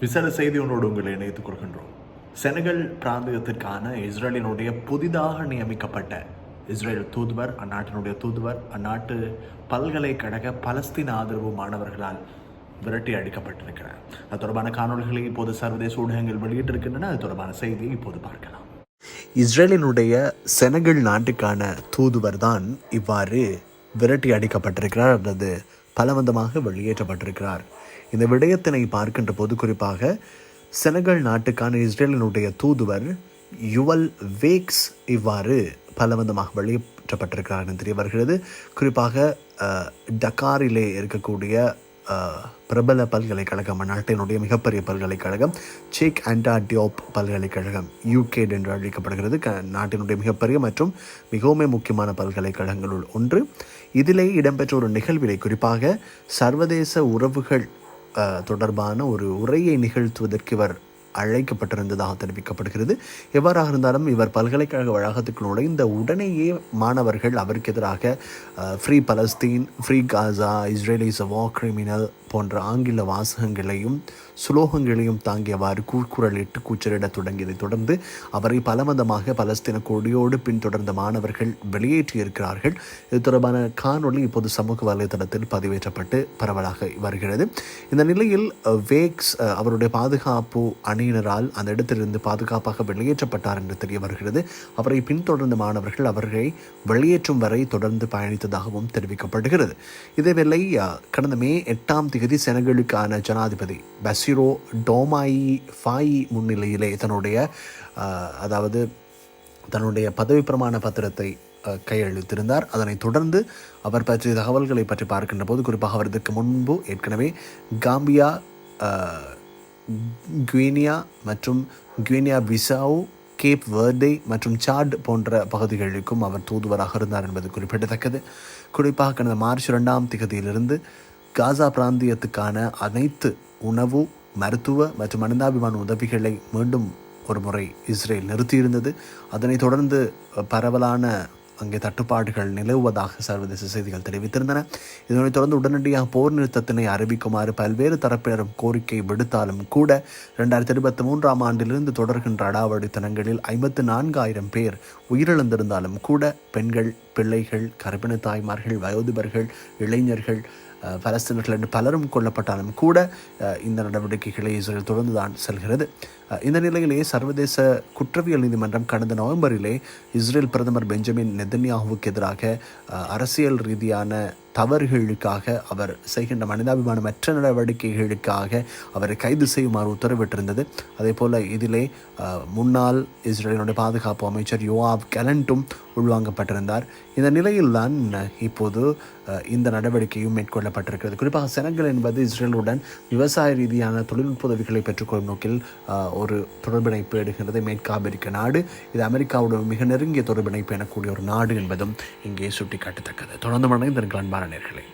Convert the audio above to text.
விசேட செய்தி ஒன்றோடு உங்களை இணைத்துக் கொள்கின்றோம். செனகல் பிராந்தியத்திற்கான இஸ்ரேலினுடைய புதிதாக நியமிக்கப்பட்ட இஸ்ரேல் தூதுவர் அந்நாட்டினுடைய தூதுவர் அந்நாட்டு பல்கலைக்கழக பலஸ்தீன் ஆதரவு மாணவர்களால் விரட்டி அடிக்கப்பட்டிருக்கிறார். அது தொடர்பான காணொலிகளை இப்போது சர்வதேச ஊடகங்கள் வெளியிட்டிருக்கின்றன. அது தொடர்பான செய்தியை இப்போது பார்க்கலாம். இஸ்ரேலினுடைய செனகல் நாட்டுக்கான தூதுவர் தான் இவ்வாறு விரட்டி அடிக்கப்பட்டிருக்கிறார் அல்லது பலவந்தமாக வெளியேற்றப்பட்டிருக்கிறார். இந்த விடயத்தினை பார்க்கின்ற போது குறிப்பாக செனகல் நாட்டுக்கான இஸ்ரேலினுடைய தூதுவர் யுவல் வேக்ஸ் இவ்வாறு பலவந்தமாக வெளியேற்றப்பட்டிருக்கிறார் என தெரிய வருகிறது. குறிப்பாக டக்காரிலே இருக்கக்கூடிய பிரபல பல்கலைக்கழகம் அந்நாட்டினுடைய மிகப்பெரிய பல்கலைக்கழகம் சேக் அண்டா டியோப் பல்கலைக்கழகம் யூகேட் என்று அழைக்கப்படுகிறது. க நாட்டினுடைய மிகப்பெரிய மற்றும் மிகவும் முக்கியமான பல்கலைக்கழகங்களுள் ஒன்று. இதிலே இடம்பெற்ற ஒரு நிகழ்விலை குறிப்பாக சர்வதேச உறவுகள் தொடர்பான ஒரு உரையை நிகழ்த்துவதற்கு இவர் அழைக்கப்பட்டிருந்ததாக தெரிவிக்கப்படுகிறது. எவ்வாறாக இருந்தாலும் இவர் பல்கலைக்கழக வளாகத்துக்குள் நுழைந்த உடனேயே மாணவர்கள் அவருக்கு எதிராக free Palestine free Gaza Israel is a war criminal போன்ற ஆங்கில வாசகங்களையும் சுலோகங்களையும் தாங்கியவாறு கூக்குரலிட்டு கூச்சலிடத் தொடங்கியதைத் தொடர்ந்து அவரை பலவந்தமாக பலஸ்தீன கொடியோடு பின்தொடர்ந்த மாணவர்கள் வெளியேற்றியிருக்கிறார்கள். இது தொடர்பான காணொளி இப்போது சமூக வலைதளத்தில் பதிவேற்றப்பட்டு பரவலாக வருகிறது. இந்த நிலையில் வேக்ஸ் அவருடைய பாதுகாப்பு அணியினரால் அந்த இடத்திலிருந்து பாதுகாப்பாக வெளியேற்றப்பட்டார் என்று தெரிய வருகிறது. அவரை பின்தொடர்ந்த மாணவர்கள் அவர்களை வெளியேற்றும் வரை தொடர்ந்து பயணித்ததாகவும் தெரிவிக்கப்படுகிறது. இதேவேளை கடந்த மே எட்டாம் திகதி செனகலுக்கான ஜனாதிபதி பசிரோ டோமாயி ஃபாயி முன்னிலையிலே தன்னுடைய அதாவது தன்னுடைய பதவி பிரமாண பத்திரத்தை கையெழுத்திருந்தார் அதனைத் தொடர்ந்து அவர் பற்றிய தகவல்களை பற்றி பார்க்கின்ற போது குறிப்பாக அவரதுக்கு முன்பு ஏற்கனவே காம்பியா குவீனியா மற்றும் குவீனியா பிசாவ் கேப் வேர்டே மற்றும் சாட் போன்ற பகுதிகளுக்கும் அவர் தூதுவராக இருந்தார் என்பது குறிப்பிடத்தக்கது. குறிப்பாக கடந்த மார்ச் இரண்டாம் திகதியிலிருந்து காசா பிராந்தியத்துக்கான அனைத்து உணவு மருத்துவ மற்றும் மனிதாபிமான உதவிகளை மீண்டும் ஒரு முறை இஸ்ரேல் நிறுத்தியிருந்தது. அதனைத் தொடர்ந்து பரவலான அங்கே தட்டுப்பாடுகள் நிலவுவதாக சர்வதேச செய்திகள் தெரிவித்திருந்தன. இதனைத் தொடர்ந்து உடனடியாக போர் நிறுத்தத்தினை அறிவிக்குமாறு பல்வேறு தரப்பினரும் கோரிக்கை விடுத்தாலும் கூட இரண்டாயிரத்தி இருபத்தி மூன்றாம் ஆண்டிலிருந்து தொடர்கின்ற அடாவடித்தனங்களில் ஐம்பத்து நான்காயிரம் பேர் உயிரிழந்திருந்தாலும் கூட பெண்கள் பிள்ளைகள் கர்ப்பிணி தாய்மார்கள் வயோதிபர்கள் இளைஞர்கள் பலஸ்தீனர்கள் என்று பலரும் கொல்லப்பட்டாலும் கூட இந்த நடவடிக்கைகளை இஸ்ரேல் தொடர்ந்து தான் செல்கிறது. இந்த நிலையிலே சர்வதேச குற்றவியல் நீதிமன்றம் கடந்த நவம்பரிலே இஸ்ரேல் பிரதமர் பெஞ்சமின் நெதன்யாகுவுக்கு எதிராக அரசியல் ரீதியான தவறுகளுக்காக அவர் செய்கின்ற மனிதாபிமானமற்ற நடவடிக்கைகளுக்காக அவரை கைது செய்யுமாறு உத்தரவிட்டிருந்தது. அதே போல் இதிலே முன்னாள் இஸ்ரேலினுடைய பாதுகாப்பு அமைச்சர் யோவாப் கலண்ட்டும் உள்வாங்கப்பட்டிருந்தார். இந்த நிலையில்தான் இப்போது இந்த நடவடிக்கையும் மேற்கொள்ளப்பட்டிருக்கிறது. குறிப்பாக செனகல் என்பது இஸ்ரேலுடன் விவசாய ரீதியான தொழில்நுட்ப உதவிகளை பெற்றுக்கொள்ளும் நோக்கில் ஒரு தொடர்பிணைப்பு எடுக்கிறது மேற்கு அமெரிக்க நாடு. இது அமெரிக்காவோட மிக நெருங்கிய தொடர்பிணைப்பு எனக்கூடிய ஒரு நாடு என்பதும் இங்கே சுட்டிக்காட்டத்தக்கது. தொடர்ந்து மனைந்திருங்கள் அன்பான நேர்களே.